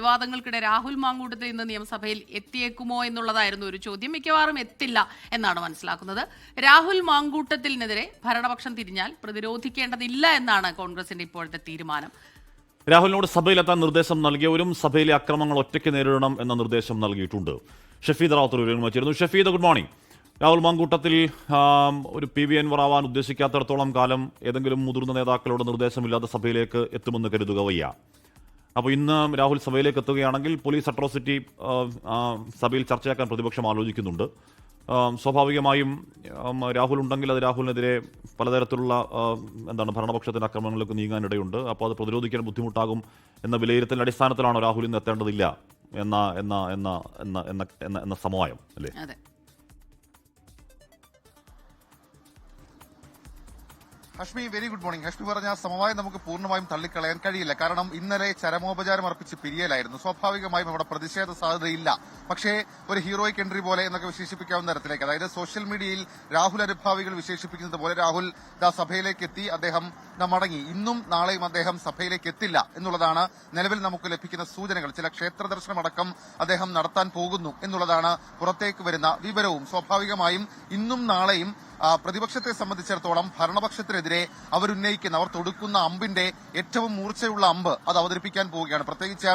വിവാദങ്ങൾക്കിടെ രാഹുൽ മാങ്കൂട്ടത്തിൽ ഇന്ന് നിയമസഭയിൽ എത്തിയേക്കുമോ എന്നുള്ളതായിരുന്നു ഒരു ചോദ്യം. മിക്കവാറും എത്തില്ല എന്നാണ് മനസ്സിലാക്കുന്നത്. രാഹുൽ മാങ്കൂട്ടത്തിനെതിരെ ഭരണപക്ഷം തിരിഞ്ഞാൽ പ്രതിരോധിക്കേണ്ടതില്ല എന്നാണ് കോൺഗ്രസിന്റെ ഇപ്പോഴത്തെ തീരുമാനം. രാഹുലിനോട് സഭയിലെത്താൻ നിർദ്ദേശം നൽകിയവരും സഭയിലെ അക്രമങ്ങൾ ഒറ്റയ്ക്ക് നേരിടണം എന്ന നിർദ്ദേശം നൽകിയിട്ടുണ്ട്. ഷഫീദ് റാത്തൂർ ഷഫീദ് ഗുഡ് മോർണിംഗ് രാഹുൽ മാങ്കൂട്ടത്തിൽ ഒരു പി വി എൻവർ ആവാൻ ഉദ്ദേശിക്കാത്തിടത്തോളം കാലം ഏതെങ്കിലും മുതിർന്ന നേതാക്കളോട് നിർദ്ദേശമില്ലാതെ സഭയിലേക്ക് എത്തുമെന്ന് കരുതുക വയ്യ. അപ്പോൾ ഇന്ന് രാഹുൽ സഭയിലേക്ക് എത്തുകയാണെങ്കിൽ പോലീസ് അട്രോസിറ്റി സഭയിൽ ചർച്ചയാക്കാൻ പ്രതിപക്ഷം ആലോചിക്കുന്നുണ്ട്. സ്വാഭാവികമായും രാഹുൽ ഉണ്ടെങ്കിൽ അത് രാഹുലിനെതിരെ പലതരത്തിലുള്ള എന്താണ് ഭരണപക്ഷത്തിന്റെ ആക്രമണങ്ങളിലേക്ക് നീങ്ങാനിടയുണ്ട്. അപ്പോൾ അത് പ്രതിരോധിക്കാൻ ബുദ്ധിമുട്ടാകും എന്ന വിലയിരുത്തലിന്റെ അടിസ്ഥാനത്തിലാണോ രാഹുൽ ഇന്ന് എത്തേണ്ടതില്ല എന്ന എന്ന എന്ന എന്ന എന്ന എന്ന സമവായം അല്ലേ? Hashmi very good morning Hashmi പറഞ്ഞ സമവായം നമുക്ക് പൂർണമായും തള്ളിക്കളയാൻ കഴിയില്ല. കാരണം ഇന്നലെ ചരമോപചാരം അർപ്പിച്ച് പിരിയലായിരുന്നു. സ്വാഭാവികമായും അവിടെ പ്രതിഷേധ സാധ്യതയില്ല. പക്ഷേ ഒരു ഹീറോയിക് എൻട്രി പോലെ എന്നൊക്കെ വിശേഷിപ്പിക്കാവുന്ന തരത്തിലേക്ക് അതായത് സോഷ്യൽ മീഡിയയിൽ രാഹുൽ അനുഭാവികൾ വിശേഷിപ്പിക്കുന്നത് പോലെ രാഹുൽ ദാ സഭയിലേക്ക് എത്തി അദ്ദേഹം മടങ്ങി. ഇന്നും നാളെയും അദ്ദേഹം സഭയിലേക്ക് എത്തില്ല എന്നുള്ളതാണ് നിലവിൽ നമുക്ക് ലഭിക്കുന്ന സൂചനകൾ. ചില ക്ഷേത്ര ദർശനമടക്കം അദ്ദേഹം നടത്താൻ പോകുന്നു എന്നുള്ളതാണ് പുറത്തേക്ക് വരുന്ന വിവരവും. സ്വാഭാവികമായും ഇന്നും നാളെയും പ്രതിപക്ഷത്തെ സംബന്ധിച്ചിടത്തോളം ഭരണപക്ഷത്തിനെതിരെ അവരുന്നയിക്കുന്ന അവർ തൊടുക്കുന്ന അമ്പിന്റെ ഏറ്റവും മൂർച്ചയുള്ള അമ്പ് അത് അവതരിപ്പിക്കാൻ പോവുകയാണ്. പ്രത്യേകിച്ച്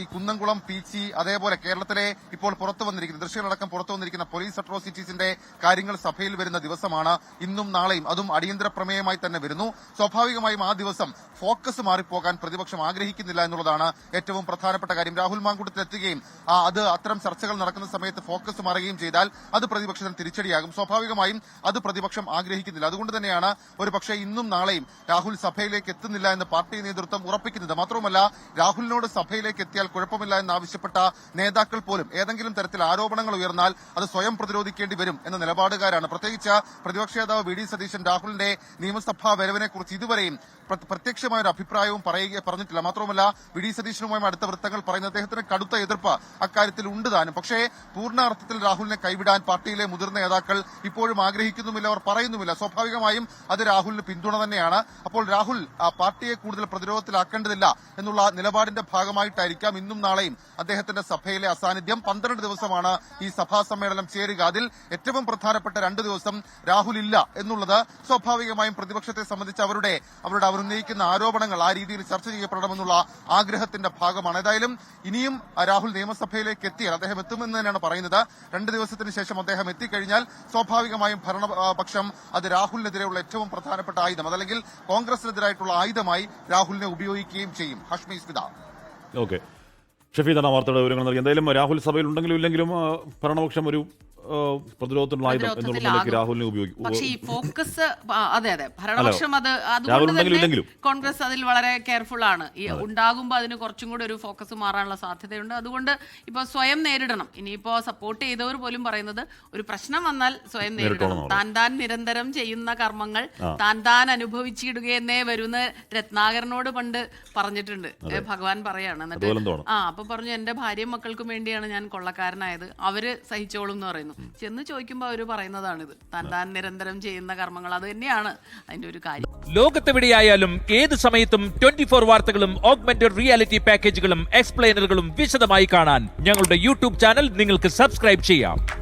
ഈ കുന്നംകുളം പീച്ചി അതേപോലെ കേരളത്തിലെ ഇപ്പോൾ പുറത്തു വന്നിരിക്കുന്ന ദൃശ്യങ്ങളടക്കം പുറത്തു വന്നിരിക്കുന്ന പോലീസ് അട്രോസിറ്റീസിന്റെ കാര്യങ്ങൾ സഭയിൽ വരുന്ന ദിവസമാണ് ഇന്നും നാളെയും. അതും അടിയന്തര പ്രമേയമായി തന്നെ വരുന്നു. സ്വാഭാവികമായും ആ ദിവസം ഫോക്കസ് മാറിപ്പോകാൻ പ്രതിപക്ഷം ആഗ്രഹിക്കുന്നില്ല എന്നുള്ളതാണ് ഏറ്റവും പ്രധാനപ്പെട്ട കാര്യം. രാഹുൽ മാങ്കൂട്ടത്തിൽ എത്തുകയും അത് അത്തരം ചർച്ചകൾ നടക്കുന്ന സമയത്ത് ഫോക്കസ് മാറുകയും ചെയ്താൽ അത് പ്രതിപക്ഷത്തിന് തിരിച്ചടിയാകും. സ്വാഭാവികമായും അത് പ്രതിപക്ഷം ആഗ്രഹിക്കുന്നില്ല. അതുകൊണ്ട് തന്നെയാണ് ഒരു പക്ഷേ ഇന്നും നാളെയും രാഹുൽ സഭയിലേക്ക് എത്തുന്നില്ല എന്ന് പാർട്ടി നേതൃത്വം ഉറപ്പിക്കുന്നത്. മാത്രവുമല്ല രാഹുലിനോട് സഭയിലേക്ക് എത്തിയാൽ കുഴപ്പമില്ല എന്നാവശ്യപ്പെട്ട നേതാക്കൾ പോലും ഏതെങ്കിലും തരത്തിൽ ആരോപണങ്ങൾ ഉയർന്നാൽ അത് സ്വയം പ്രതിരോധിക്കേണ്ടി വരും എന്ന നിലപാടുകാരാണ്. പ്രത്യേകിച്ച് പ്രതിപക്ഷ നേതാവ് വി ഡി സതീശൻ രാഹുലിന്റെ നിയമസഭാ വരവിനെക്കുറിച്ച് ഇതുവരെയും പ്രത്യക്ഷമായ ഒരു അഭിപ്രായവും പറയുക പറഞ്ഞിട്ടില്ല. മാത്രമല്ല വി. ഡി. സതീശനുമായും അടുത്ത വൃത്തങ്ങൾ പറയുന്ന അദ്ദേഹത്തിന് കടുത്ത എതിർപ്പ് അക്കാര്യത്തിൽ ഉണ്ട് താനും. പക്ഷേ പൂർണ അർത്ഥത്തിൽ രാഹുലിനെ കൈവിടാൻ പാർട്ടിയിലെ മുതിർന്ന നേതാക്കൾ ഇപ്പോഴും ആഗ്രഹിക്കുന്നുമില്ല അവർ പറയുന്നുമില്ല. സ്വാഭാവികമായും അത് രാഹുലിന് പിന്തുണ തന്നെയാണ്. അപ്പോൾ രാഹുൽ പാർട്ടിയെ കൂടുതൽ പ്രതിരോധത്തിലാക്കേണ്ടതില്ല എന്നുള്ള നിലപാടിന്റെ ഭാഗമായിട്ടായിരിക്കാം ഇന്നും നാളെയും അദ്ദേഹത്തിന്റെ സഭയിലെ അസാന്നിധ്യം. പന്ത്രണ്ട് ദിവസമാണ് ഈ സഭാ സമ്മേളനം ചേരുക. അതിൽ ഏറ്റവും പ്രധാനപ്പെട്ട രണ്ട് ദിവസം രാഹുൽ ഇല്ല എന്നുള്ളത് സ്വാഭാവികമായും പ്രതിപക്ഷത്തെ സംബന്ധിച്ച് അവരുടെ അവരുടെ ഉന്നയിക്കുന്ന ആരോപണങ്ങൾ ആ രീതിയിൽ ചർച്ച ചെയ്യപ്പെടണമെന്നുള്ള ആഗ്രഹത്തിന്റെ ഭാഗമാണ്. ഏതായാലും ഇനിയും രാഹുൽ നിയമസഭയിലേക്ക് എത്തിയാൽ അദ്ദേഹം എത്തുമെന്ന് തന്നെയാണ് പറയുന്നത്. രണ്ട് ദിവസത്തിന് ശേഷം അദ്ദേഹം എത്തിക്കഴിഞ്ഞാൽ സ്വാഭാവികമായും ഭരണപക്ഷം അത് രാഹുലിനെതിരെയുള്ള ഏറ്റവും പ്രധാനപ്പെട്ട ആയുധം അതല്ലെങ്കിൽ കോൺഗ്രസിനെതിരായിട്ടുള്ള ആയുധമായി രാഹുലിനെ ഉപയോഗിക്കുകയും ചെയ്യും. ഹഷ്മി സ്മിത. ഓക്കെ. ഷഫീദാണ് വാർത്തയുടെ വിവരങ്ങൾ നൽകി എന്തായാലും രാഹുൽ സഭയിൽ ഉണ്ടെങ്കിലും ഇല്ലെങ്കിലും ഭരണപക്ഷം ഒരു പ്രതിരോധത്തിനുള്ള ആയുധം എന്നുള്ള നിലയ്ക്ക് പ്രതിരോധത്തിലാകും. രാഹുലിനെ ഉപയോഗിക്കും പക്ഷേ ഈ ഫോക്കസ് അതെ അതെ. ഭരണപക്ഷം അത് അതുകൊണ്ട് തന്നെ. കോൺഗ്രസ് അതിൽ വളരെ കെയർഫുൾ ആണ്. ഈ ഉണ്ടാകുമ്പോൾ അതിന് കുറച്ചും കൂടി ഒരു ഫോക്കസ് മാറാനുള്ള സാധ്യതയുണ്ട്. അതുകൊണ്ട് ഇപ്പൊ സ്വയം നേരിടണം. ഇനിയിപ്പോ സപ്പോർട്ട് ചെയ്തവർ പോലും പറയുന്നത് ഒരു പ്രശ്നം വന്നാൽ സ്വയം നേരിടണം. താൻ താൻ നിരന്തരം ചെയ്യുന്ന കർമ്മങ്ങൾ താൻ താൻ അനുഭവിച്ചിടുകയെന്നേ വരുന്ന രത്നാകരനോട് പണ്ട് പറഞ്ഞിട്ടുണ്ട്. ഭഗവാൻ പറയാണ്. എന്നിട്ട് ആ അപ്പൊ പറഞ്ഞു എന്റെ ഭാര്യയും മക്കൾക്കും വേണ്ടിയാണ് ഞാൻ കൊള്ളക്കാരനായത്. അവർ സഹിച്ചോളും എന്ന് പറയുന്നു. ചെന്ന് ചോദിക്കുമ്പോൾ അവർ പറയുന്നതാണിത്. താൻ താൻ നിരന്തരം ചെയ്യുന്ന കർമ്മങ്ങൾ അത് തന്നെയാണ് അതിന്റെ ഒരു കാര്യം. ലോകത്തെവിടെയായാലും ഏത് സമയത്തും ട്വന്റി ഫോർ വാർത്തകളും ഓഗ്മെന്റഡ് റിയാലിറ്റി പാക്കേജുകളും എക്സ്പ്ലെയിനറുകളും വിശദമായി കാണാൻ ഞങ്ങളുടെ യൂട്യൂബ് ചാനൽ നിങ്ങൾക്ക് സബ്സ്ക്രൈബ് ചെയ്യാം.